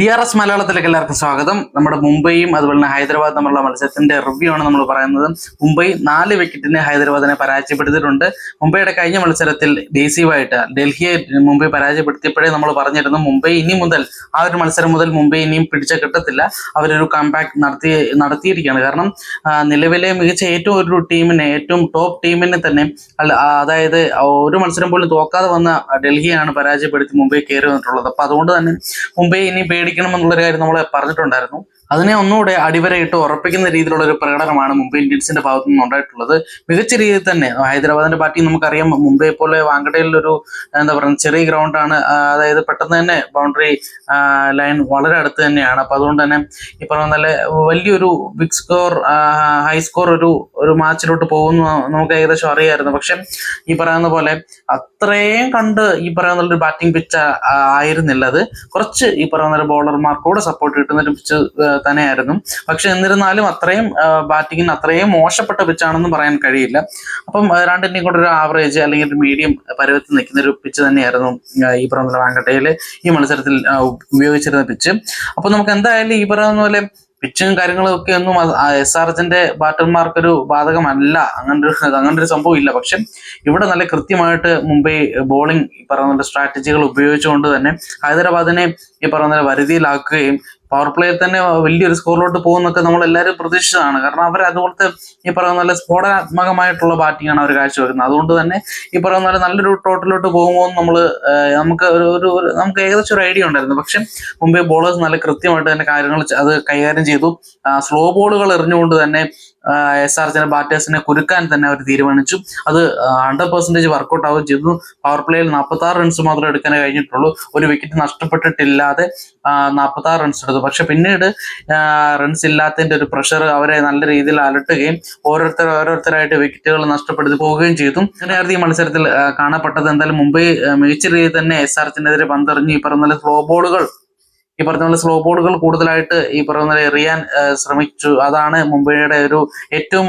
D R S മലയാളത്തിലേക്ക് എല്ലാവർക്കും സ്വാഗതം. നമ്മുടെ മുംബൈയും അതുപോലെ തന്നെ ഹൈദരാബാദ് തമ്മിലുള്ള മത്സരത്തിന്റെ റിവ്യൂ ആണ് നമ്മൾ പറയുന്നത്. മുംബൈ നാല് വിക്കറ്റിന് ഹൈദരാബാദിനെ പരാജയപ്പെടുത്തിയിട്ടുണ്ട്. മുംബൈയുടെ കഴിഞ്ഞ മത്സരത്തിൽ ദേശീയമായിട്ട് ഡൽഹിയെ മുംബൈ പരാജയപ്പെടുത്തിയപ്പോഴേ നമ്മൾ പറഞ്ഞിരുന്നു മുംബൈ ഇനി മുതൽ ആ ഒരു മത്സരം മുതൽ മുംബൈ ഇനിയും പിടിച്ച കിട്ടത്തില്ല. അവരൊരു കമ്പാക്ട് നടത്തി നടത്തിയിരിക്കുകയാണ്. കാരണം നിലവിലെ മികച്ച ഏറ്റവും ഒരു ടീമിനെ ഏറ്റവും ടോപ്പ് ടീമിനെ തന്നെ അതായത് ഒരു മത്സരം പോലും തോക്കാതെ വന്ന ഡൽഹിയാണ് പരാജയപ്പെടുത്തി മുംബൈ കയറി വന്നിട്ടുള്ളത്. അപ്പൊ അതുകൊണ്ട് തന്നെ മുംബൈ ഇനി പേടിക്കണം എന്നുള്ളൊരു കാര്യം നമ്മൾ പറഞ്ഞിട്ടുണ്ടായിരുന്നു. അതിനെ ഒന്നുകൂടെ അടിവരയിട്ട് ഉറപ്പിക്കുന്ന രീതിയിലുള്ള ഒരു പ്രകടനമാണ് മുംബൈ ഇന്ത്യൻസിന്റെ ഭാഗത്തു നിന്ന് ഉണ്ടായിട്ടുള്ളത്. മികച്ച രീതിയിൽ തന്നെ ഹൈദരാബാദിന്റെ ബാറ്റിംഗ് നമുക്കറിയാം മുംബൈ പോലെ വാങ്കടയിലൊരു എന്താ പറയുക ചെറിയ ഗ്രൗണ്ടാണ് അതായത് പെട്ടെന്ന് തന്നെ ബൗണ്ടറി ലൈൻ വളരെ അടുത്ത് തന്നെയാണ്. അപ്പൊ അതുകൊണ്ട് തന്നെ ഈ നല്ല വലിയൊരു ബിഗ് സ്കോർ ഹൈ സ്കോർ ഒരു ഒരു മാച്ചിലോട്ട് പോകുന്നു നമുക്ക് ഏകദേശം അറിയായിരുന്നു. പക്ഷെ ഈ പറയുന്ന പോലെ അത്രയും കണ്ട് ഈ പറയുന്ന ഒരു ബാറ്റിംഗ് പിച്ച് ആയിരുന്നില്ല അത്. കുറച്ച് ഈ പറയുന്ന ബോളർമാർക്കൂടെ കൂടെ സപ്പോർട്ട് കിട്ടുന്ന ഒരു പിച്ച് തന്നെയായിരുന്നു. പക്ഷെ എന്നിരുന്നാലും അത്രയും ബാറ്റിങ്ങിന് അത്രയും മോശപ്പെട്ട പിച്ചാണെന്ന് പറയാൻ കഴിയില്ല. അപ്പം ആ, രണ്ടിന്റെയും കൂടെ ഒരു ആവറേജ് അല്ലെങ്കിൽ ഒരു മീഡിയം പരുവത്തിൽ നിൽക്കുന്ന ഒരു പിച്ച് തന്നെയായിരുന്നു ഈ പറഞ്ഞ വാങ്കട്ടയിൽ ഈ മത്സരത്തിൽ ഉപയോഗിച്ചിരുന്ന പിച്ച് അപ്പൊ നമുക്ക് എന്തായാലും ഈ പറയുന്ന പോലെ പിച്ചും കാര്യങ്ങളും ഒക്കെ ഒന്നും എസ് ആർ എച്ചിന്റെ ബാറ്റർമാർക്കൊരു ബാധകമല്ല അങ്ങനെ ഒരു അങ്ങനെ ഒരു സംഭവം ഇല്ല. പക്ഷെ ഇവിടെ നല്ല കൃത്യമായിട്ട് മുംബൈ ബോളിംഗ് ഈ പറയുന്ന സ്ട്രാറ്റജികൾ ഉപയോഗിച്ചുകൊണ്ട് തന്നെ ഹൈദരാബാദിനെ ഈ പറയുന്ന വരുതിയിലാക്കുകയും പവർ പ്ലേയിൽ തന്നെ വലിയൊരു സ്കോറിലോട്ട് പോകുന്നൊക്കെ നമ്മൾ എല്ലാവരും പ്രതീക്ഷിച്ചതാണ്. കാരണം അവർ അതുപോലത്തെ ഈ പറയുന്ന നല്ല സ്ഫോടനാത്മകമായിട്ടുള്ള ബാറ്റിംഗ് ആണ് അവർ കാഴ്ചവെക്കുന്നത്. അതുകൊണ്ട് തന്നെ ഈ പറയുന്ന പോലെ നല്ലൊരു ടോട്ടലിലോട്ട് പോകുമ്പോൾ നമ്മൾ നമുക്ക് ഒരു ഒരു നമുക്ക് ഏകദേശം ഒരു ഐഡിയ ഉണ്ടായിരുന്നു. പക്ഷെ മുംബൈ ബോളേഴ്സ് നല്ല കൃത്യമായിട്ട് തന്നെ കാര്യങ്ങൾ അത് കൈകാര്യം ചെയ്തു. സ്ലോ ബോളുകൾ എറിഞ്ഞുകൊണ്ട് തന്നെ എസ് ആർ ചില ബാറ്റേഴ്സിനെ കുരുക്കാൻ തന്നെ അവർ തീരുമാനിച്ചു. അത് ഹൺഡ്രഡ് പെർസെന്റേജ് വർക്കൗട്ട് ആവുകയും ചെയ്തു. പവർ പ്ലേയിൽ നാൽപ്പത്തി ആറ് റൺസ് മാത്രമേ എടുക്കാൻ കഴിഞ്ഞിട്ടുള്ളൂ. ഒരു വിക്കറ്റ് നഷ്ടപ്പെട്ടിട്ടില്ലാതെ നാൽപ്പത്തി ആറ് റൺസ് എടുത്തു. പക്ഷെ പിന്നീട് റൺസ് ഇല്ലാത്തതിന്റെ ഒരു പ്രഷർ അവരെ നല്ല രീതിയിൽ അലട്ടുകയും ഓരോരുത്തർ ഓരോരുത്തരായിട്ട് വിക്കറ്റുകൾ നഷ്ടപ്പെടുത്തി പോവുകയും ചെയ്തു. അങ്ങനെയായിരുന്നു ഈ മത്സരത്തിൽ കാണപ്പെട്ടത്. എന്തായാലും മുംബൈ മികച്ച രീതിയിൽ തന്നെ എസ് ആർ എച്ചിനെതിരെ പന്തെറിഞ്ഞ്. ഈ പറഞ്ഞ സ്ലോ ബോളുകൾ ഈ പറഞ്ഞ പോലെ സ്ലോ ബോളുകൾ കൂടുതലായിട്ട് ഈ പറയുന്ന എറിയാൻ ശ്രമിച്ചു. അതാണ് മുംബൈയുടെ ഒരു ഏറ്റവും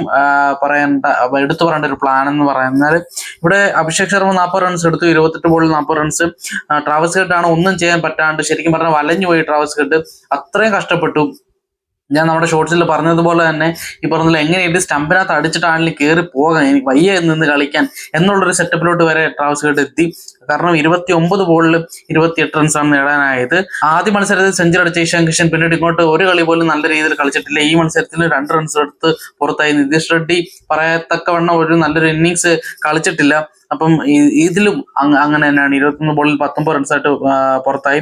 പറയേണ്ട എടുത്തു പറയേണ്ട ഒരു പ്ലാൻ എന്ന് പറയുന്നത്. ഇവിടെ അഭിഷേക് ശർമ്മ നാൽപ്പത് റൺസ് എടുത്തു ഇരുപത്തെട്ട് ബോളിൽ നാൽപ്പത് റൺസ് ട്രാവൽസ് കെട്ടാണ് ഒന്നും ചെയ്യാൻ പറ്റാണ്ട് ശരിക്കും പറഞ്ഞാൽ വലഞ്ഞു പോയി ട്രാവൽസ് കെട്ട് അത്രയും കഷ്ടപ്പെട്ടു. ഞാൻ നമ്മുടെ ഷോർട്സിൽ പറഞ്ഞതുപോലെ തന്നെ ഈ പറഞ്ഞതിൽ എങ്ങനെയുണ്ട് സ്റ്റമ്പിനകത്ത് അടിച്ചിട്ടാണെങ്കിലും കയറി പോകാൻ എനിക്ക് വയ്യ നിന്ന് കളിക്കാൻ എന്നുള്ളൊരു സെറ്റപ്പിലോട്ട് വരെ ട്രാവൽസ് കേട്ട് എത്തി. കാരണം ഇരുപത്തി ഒമ്പത് ബോളിൽ ഇരുപത്തിയെട്ട് റൺസാണ് നേടാനായത്. ആദ്യ മത്സരത്തിൽ സെഞ്ചുറി അടിച്ച ഇഷാൻ കിഷൻ പിന്നീട് ഇങ്ങോട്ട് ഒരു കളി പോലും നല്ല രീതിയിൽ കളിച്ചിട്ടില്ല. ഈ മത്സരത്തിൽ രണ്ട് റൺസ് എടുത്ത് പുറത്തായി. നിതീഷ് റെഡ്ഡി പറയത്തക്കവണ്ണം ഒരു നല്ലൊരു ഇന്നിങ്സ് കളിച്ചിട്ടില്ല. അപ്പം ഇതിലും അങ്ങനെ തന്നെയാണ്. ഇരുപത്തൊന്ന് ബോളിൽ പത്തൊമ്പത് റൺസായിട്ട് പുറത്തായി.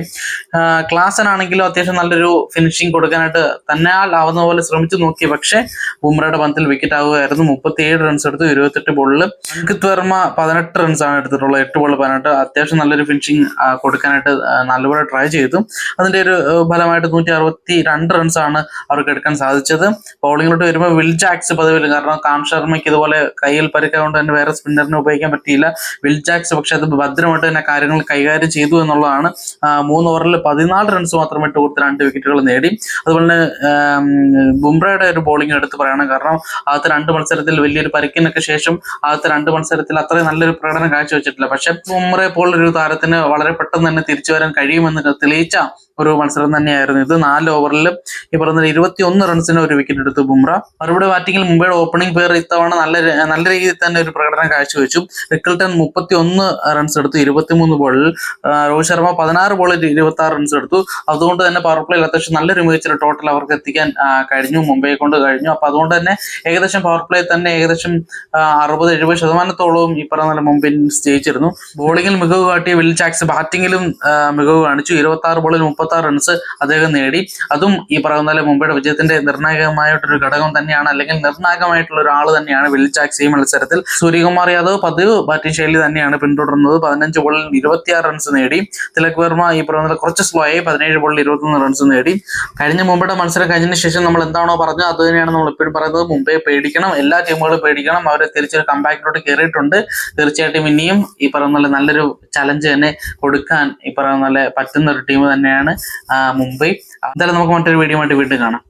ക്ലാസനാണെങ്കിലും അത്യാവശ്യം നല്ലൊരു ഫിനിഷിംഗ് കൊടുക്കാനായിട്ട് തന്നാൽ ആവുന്ന പോലെ ശ്രമിച്ചു നോക്കി. പക്ഷേ ബുംറയുടെ പന്തിൽ വിക്കറ്റ് ആവുകയായിരുന്നു. മുപ്പത്തി ഏഴ് റൺസ് എടുത്തു. ഇരുപത്തെട്ട് ബോളിൽ അങ്കിത് വർമ്മ പതിനെട്ട് റൺസ് ആണ് എടുത്തിട്ടുള്ളത്. എട്ട് ബോൾ പതിനെട്ട്. അത്യാവശ്യം നല്ലൊരു ഫിനിഷിങ് കൊടുക്കാനായിട്ട് നല്ലപോലെ ട്രൈ ചെയ്തു. അതിന്റെ ഒരു ഫലമായിട്ട് നൂറ്റി അറുപത്തി രണ്ട് റൺസ് ആണ് അവർക്ക് എടുക്കാൻ സാധിച്ചത്. ബൗളിങ്ങിലോട്ട് വരുമ്പോൾ വിൽ ജാക്സ് പതിവില്ല കാരണം കാം ശർമ്മയ്ക്ക് ഇതുപോലെ കയ്യിൽ പരിക്കാകൊണ്ട് തന്നെ വേറെ സ്പിന്നറിനെ ഉപയോഗിക്കാൻ പറ്റിയില്ല. വിൽ ജാക്സ് പക്ഷെ അത് ഭദ്രമായിട്ട് തന്നെ കാര്യങ്ങൾ കൈകാര്യം ചെയ്തു എന്നുള്ളതാണ്. മൂന്ന് ഓവറിൽ പതിനാല് റൺസ് മാത്രമേ ഇട്ട് കൊടുത്ത് രണ്ട് വിക്കറ്റുകൾ നേടി. അതുപോലെ തന്നെ ബുംറയുടെ ഒരു ബോളിംഗ് എടുത്ത് പറയണം. കാരണം ആദ്യത്തെ രണ്ട് മത്സരത്തിൽ വലിയൊരു പരിക്കിനൊക്കെ ശേഷം ആദ്യത്തെ രണ്ട് മത്സരത്തിൽ അത്രയും നല്ലൊരു പ്രകടനം കാഴ്ചവെച്ചിട്ടില്ല. പക്ഷെ ബുംറയെ പോലൊരു താരത്തിന് വളരെ പെട്ടെന്ന് തന്നെ തിരിച്ചു വരാൻ കഴിയുമെന്ന് തെളിയിച്ച ഒരു മത്സരം തന്നെയായിരുന്നു ഇത്. നാല് ഓവറിൽ ഈ പറഞ്ഞ ഇരുപത്തി ഒന്ന് റൺസിന് ഒരു വിക്കറ്റ് എടുത്തു ബുംറ. മറുപടി ബാറ്റിംഗിൽ മുംബൈയുടെ ഓപ്പണിംഗ് പേർ ഇത്തവണ നല്ല നല്ല രീതിയിൽ തന്നെ ഒരു പ്രകടനം കാഴ്ചവെച്ചു. റിക്കിൾട്ടൺ മുപ്പത്തി ഒന്ന് റൺസ് എടുത്തു ഇരുപത്തിമൂന്ന് ബോളിൽ രോഹിത് ശർമ്മ പതിനാറ് ബോളിൽ ഇരുപത്തി ആറ് റൺസ് എടുത്തു. അതുകൊണ്ട് തന്നെ പവർ പ്ലേയിൽ അത്യാവശ്യം നല്ലൊരു മികച്ച ടോട്ടൽ അവർക്ക് എത്തിക്കാൻ കഴിഞ്ഞു മുംബൈയെ കൊണ്ട് കഴിഞ്ഞു. അപ്പൊ അതുകൊണ്ട് തന്നെ ഏകദേശം പവർ പ്ലേ തന്നെ ഏകദേശം അറുപത് എഴുപത് ശതമാനത്തോളവും ഈ പറഞ്ഞ മുംബൈ ഇന്ത്യൻസ് ജയിച്ചിരുന്നു. ബോളിംഗിൽ മികവ് കാട്ടിയ വിൽ ജാക്സ് ബാറ്റിംഗിലും മികവ് കാണിച്ചു. ഇരുപത്തി ആറ് ബോളിൽ മുപ്പത്തി ആറ് റൺസ് അദ്ദേഹം നേടി. അതും ഈ പറയുന്ന പോലെ മുംബൈയുടെ വിജയത്തിന്റെ നിർണായകമായിട്ടൊരു ഘടകം തന്നെയാണ് അല്ലെങ്കിൽ നിർണായകമായിട്ടുള്ള ഒരാൾ തന്നെയാണ് വിൽ ജാക്സ് ഈ മത്സരത്തിൽ. സൂര്യകുമാർ യാദവ് പതിവ് ബാറ്റിംഗ് ശൈലി തന്നെയാണ് പിന്തുടർന്നത്. പതിനഞ്ച് ബോളിൽ ഇരുപത്തിയാറ് റൺസ് നേടി. തിലക് വർമ്മ ഈ പറയുന്ന കുറച്ച് സ്ലോ ആയി പതിനേഴ് ബോളിൽ ഇരുപത്തൊന്ന് റൺസ് നേടി. കഴിഞ്ഞ മുംബൈയുടെ മത്സരം കഴിഞ്ഞതിന് ശേഷം നമ്മൾ എന്താണോ പറഞ്ഞത് അത് തന്നെയാണ് നമ്മൾ ഇപ്പോഴും പറയുന്നത്. മുംബൈ പേടിക്കണം എല്ലാ ടീമുകളും പേടിക്കണം. അവരെ തിരിച്ചൊരു കമ്പാക്കിലോട്ട് കയറിയിട്ടുണ്ട്. തീർച്ചയായിട്ടും ഇനിയും ഈ പറയുന്ന നല്ലൊരു ചലഞ്ച് തന്നെ കൊടുക്കാൻ ഈ പറയുന്ന പറ്റുന്ന ഒരു ടീം തന്നെയാണ്. മുംബൈ. എന്തായാലും നമുക്ക് മറ്റൊരു വീഡിയോ ആയിട്ട് വീണ്ടും കാണാം.